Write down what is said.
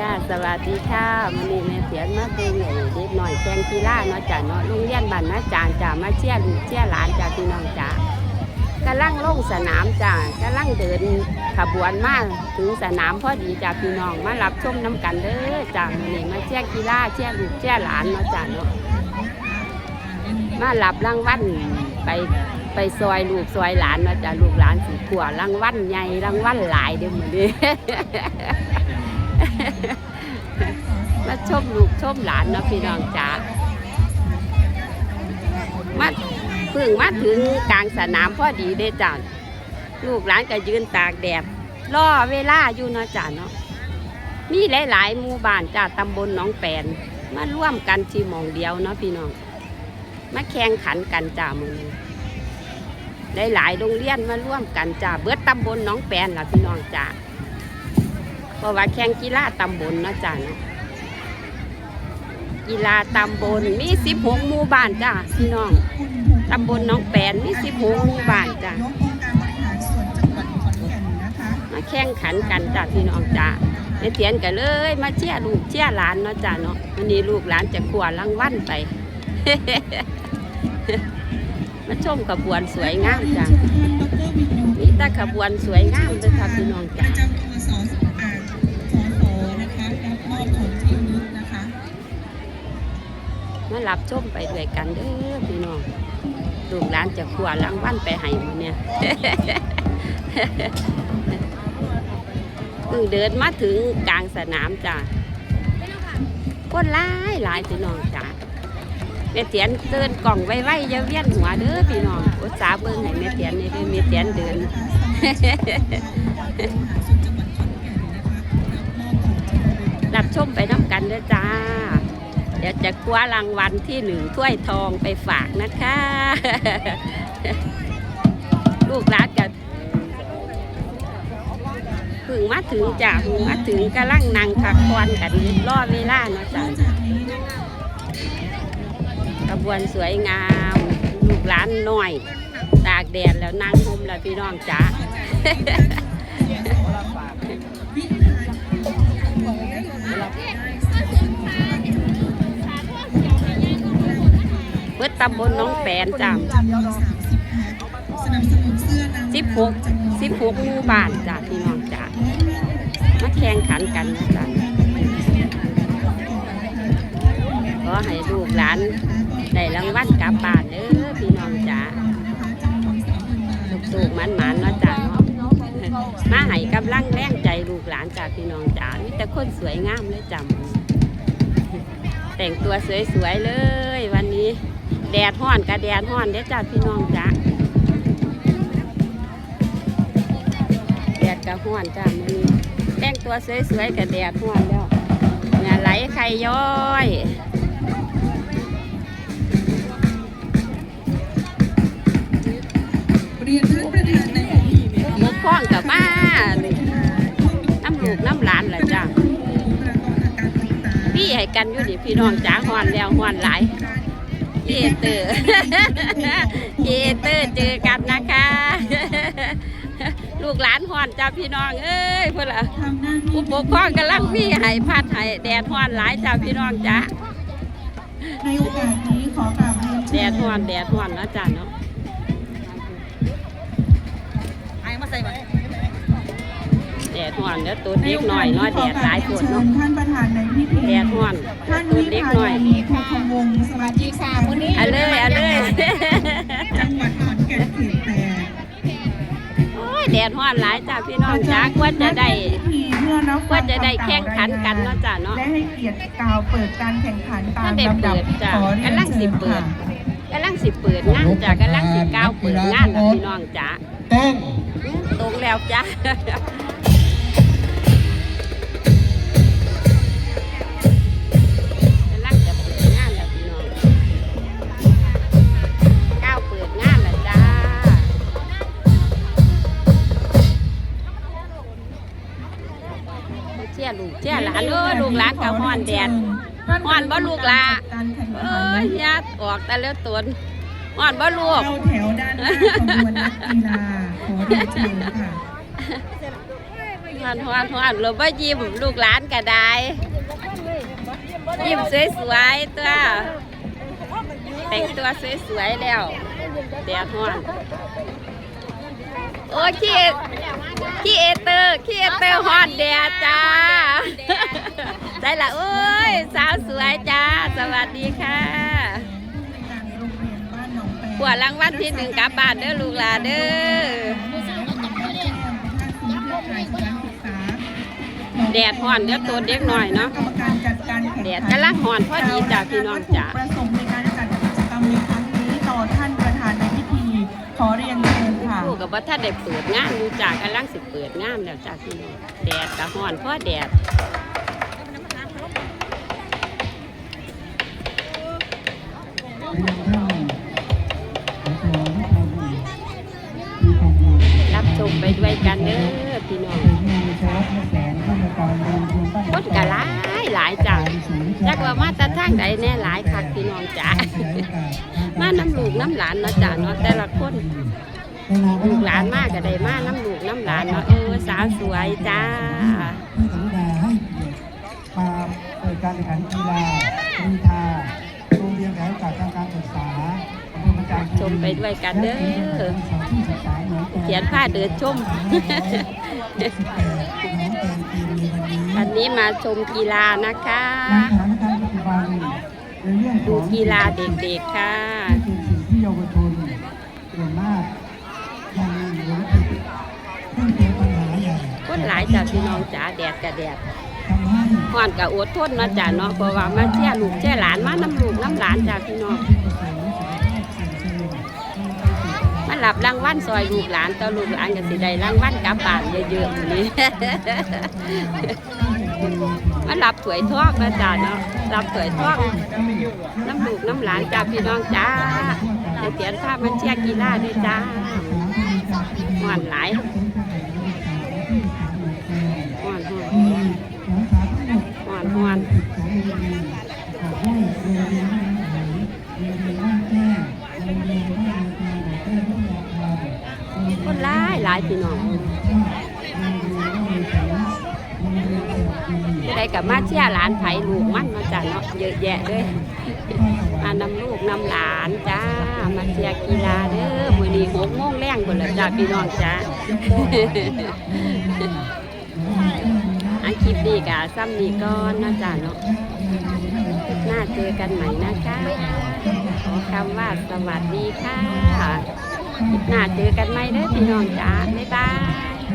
จ้าสวัสดีค่ะมันนี้แม่เสียนมาเบิ่งไอ้เด็กหน่อยแข่งกีฬาเนาะจ้าเนาะโรงเรียนบ้านนาจางจ้ามาเชียลูกเชียหลานจ้าพี่น้องจ้ากำลังลงสนามจ้ากำลังเดินขบวนมาถึงสนามพอดีจ้าพี่น้องมารับชมน้ำกันเด้อจ้ามันนี้มาเชียกีฬาเชียลูกเชียหลานเนาะจ้าเนาะมารับรางวัลไปไปซอยลูกซอยหลานเนาะจ้าลูกหลานสิขัวรางวัลใหญ่รางวัลหลายเด้อมื้อนี้ ลูกชมหลานเนาะพี่น้องจ๋ามาเพิ่งมาถึงกลางสนามพอดีเด้จ้าลูกหลานก็ยืนตากแดดรอเวลาอยู่เนาะจ้าเนาะมีหลาย ๆ หมู่บ้านจ้าตำบลหนองแปนมาร่วมกันที่มองเดียวเนาะพี่น้องมาแข่งขันกันจ้ามือหลาย ๆ โรงเรียนมาร่วมกันจ้าเบิดตำบลหนองแปนล่ะพี่น้องจ้าเพราะว่าแข่งกีฬาตำบลเนาะจ้าเนาะ กีฬาตำบลมีสิบหกหมู่บ้านจ้าพี่น้องตำบลหน้องแปนมีสิบหกหมู่บ้านจ้ายกองค์การบริหารส่วนจังหวัดขอนแก่นนะคะมาแข่งขันกันจ้าพี่น้องจ้าในเตียนกันเลย มาเชียร์ลูกเชียร์หลานเนาะจ้าเนาะวันนี้ลูกหลานจะขวารางวัลไปมาชมขบวนสวยงามจ้าเชิญท่านดรวินยูมีแต่ขบวนสวยงามเลยค่ะพี่น้องปจ้าระ มารับชมไปด้วยกันเด้อพี่น้องลูกหลานจะขวารางวัลไปให้มันเนี่ยเพิ่งเดินมาถึงกลางสนามจ้ะคนหลายหลายพี่น้องจ้ะแม่เตียนเดินกล่องไว้ๆอย่าเวียนหัวเด้อพี่น้องอุตสาห์เบิ่งให้แม่เตียนนี่เด้อแม่เตียนเดินรับชมไปน้ำกันเด้อจ้า เดี๋ยวจะคว้ารางวัลที่หนึ่งถ้วยทองไปฝากนะคะ ลูกหลานกับเพึ่งมาถึงจ้ะเพึ่งมาถึงกำลังนั่งพักผ่อนกันรอเวลาเนาะจ้ะจากนี้นะคะกระบวนสวยงาม ลูกหลานหน่อย ตากแดดแล้วนั่งห่มแล้วพี่น้องจ้า เบิดตำบลหน้องแปนจ้าสนับสนุนเสื้อนางสิบหกสิบหกหมู่บ้านจ้าพี่น้องจ้ามาแข่งขันกันนะจ้าขอให้ลูกหลานได้รางวัลกลับบ้านเด้อพี่น้องจ้าสุกๆมันๆเนาะจ้าเนาะมาให้กำลังแรงใจลูกหลานจ้าพี่น้องจ้ามีแต่คนสวยงามเลยจ้าแต่งตัวสวยๆเลยวันนี้ แดดห้อนกับแดดห้อนเด้อจ้าพี่น้องจ้าแดดกับห้อนจ้ามือนี้แต่งตัวสวยๆกับแดดห้อนแล้วเหงื่อไหลไข่ย้อยหมุกข้องกับมาน้ำลูกน้ำหลานแหละจ้าประพี่ให้กันอยู่นี่พี่น้องจ้าห้อนแล้วห้อนหลาย เยเตอร์เยเตอร์เจอกันนะคะ ลูกหลานห้อนจ้าพี่น้อง เอ้ยเพื่อนละทำหน้าที่ผู้ปกครองกำลังพี่ให้พัดให้แดดห้อนหลายจ้าพี่น้องจ้าในโอกาสนี้ขอกราบเรียนแดเชิญดห้อนแดดห้อนเนาะจ้าเนาะ แดดห้อนเดี๋ยวตัวเด็กหน่อยเนาะแดดหลายปวดเชิเนาะญท่านประธานในพิธีแดดห้อนท่านตัววิเด็กภาหน่อยนีโพคงวงศ์สมาชิกสภาผู้แทนเอาเลยเอาเลยจังหวัดขอนแก่นเขตแปดโอ้ยแดดห้อนหลายจ้าพี่น้องจ้ากว่าจะได้พิธีเพื่อรับกว่าจะได้แข่งขันกันเนาะจ้าเนาะและให้เกียรติกล่าวเปิดการแข่งขันตามถ้าได้ลำดับเปิดจ้ะขอเรียนกำลังสิเชิญเปิดค่ะกำลังสิเปิดงานจ้ากำลังสิก้าวเปิดงานแล้วพี่น้องจ้าต้องตรงแล้วจ้า เชี่ยลูกเชี่ยหลานเออลูกหลานกับฮ้อนแดดฮ้อนบ่ลูกหลาการแข่งเอ้ขันยยัดออกแต่เลือดตนอ่อนบ่ลูกเข้าแถวด้านหน้าขบวนนักกีฬาขอเรียนเชิญค่ะฮอนฮอนฮอนเราบ่ยิ้มลูกหลานก็ได้ยิ้มสวยๆตัวแต่งตัวสวยๆแล้วแดดฮอนโอ้ขี้ขี้เอเตอร์ขี้เอเตอร์ฮอน แดดจ้าได้ละโอ้ย สาวสวยจ้า สวัสดีค่ะโรงเรียนบ้านหนองแปงปวดรางวัลที่หนึ่งกลับบ้านเด้อลูกหลานเด้อแดดฮ้อนเดี๋ยวตัวเด็กหน่อยเนาะกรรมการจัดการข่งขันแดดกำลังฮ้อนพอดีจ้ะพี่น้องจ้ะวัตถุประสงค์ในการจัดกิจกรรมในครั้งนี้ต่อท่านประธานในพิธี ขอเรียนเชิญค่ะลู กับว่าถ้าได้เปิดงานอยู่จากกำลังสิเปิดงานแล้วจ้าพี่น้องแดดกับฮ้อนเพราะแดดรับชมไปด้วยกันเด้อพี่น้องคนก็หลายหลายจ้าจักว่ามาตะทางใดแน่หลายคักพี่น้องจ้ามาน้ำลูกน้ำหลานเนาะจ้าเนาะแต่ละคน ลูกหลานมากก็ได้มาน้ำลูกน้ำหลานเนาะเออสาวสวยจ้าที่กรุณาให้เกียรติมาเปิดการแข่งขันกีฬากีฬาโรงเรียนแถวจากทางการศึกษาอำเภอประจานคีรีชมไปด้วยกันเด้อและเป็นสถานที่ศึกษาหนองแปงเขียนผ้าเดินชมวันนี้มาชมกีฬานะคะในสถานการณ์ปัจจุบันในเรื่องขดูองกีฬาเด็กๆค่ะ หลายจ้าพี่น้องจ๋าแดดกับแดดห่อนกับอดทนมาจ้าเนาะเพราะว่ามาเชี่ยลูกเชี่ยหลานมาน้ำลูกน้ำหลานจ้าพี่น้องที่ประสงค์สุขภาพเสี่ยงเสี่ยงมีไปสู่ปัญหาหลับรางวัลซอยลูกหลานต่อลูกหลานก็สิได้รางวัลกลับบ้านเยอะๆอยู่นี่มาหลับถวยทอกนะจ้าเนาะหลับถวยทอกน้ำลูกน้ำหลานจ้าพี่น้องจ้าเดี๋ยวเขียนภาพมันเชี่ยกีฬาด้วยจ้าห่อนหลายห่อนห่อนห่อนห่อน คนหลายหลายพี่น้องผู้กับมาเชี่ยหลานไผลูกมันมาจ้าเนาะเยอะแยะเลยมานำลูกนำหลานจ้า มาเชียร์กีฬาเด้อมือนี้หกโมงแรงพุ่นละจ้าพี่น้องจ้าอันคลิปนี้กะซ้ำนี้ก่อนนะจ้าเนาะ น่าเจอกันใหม่นะคะขอคำว่าสวัสดีค่ะหน้าเจอกันใหม่เด้อพี่น้องจ้าบ๊ายบาย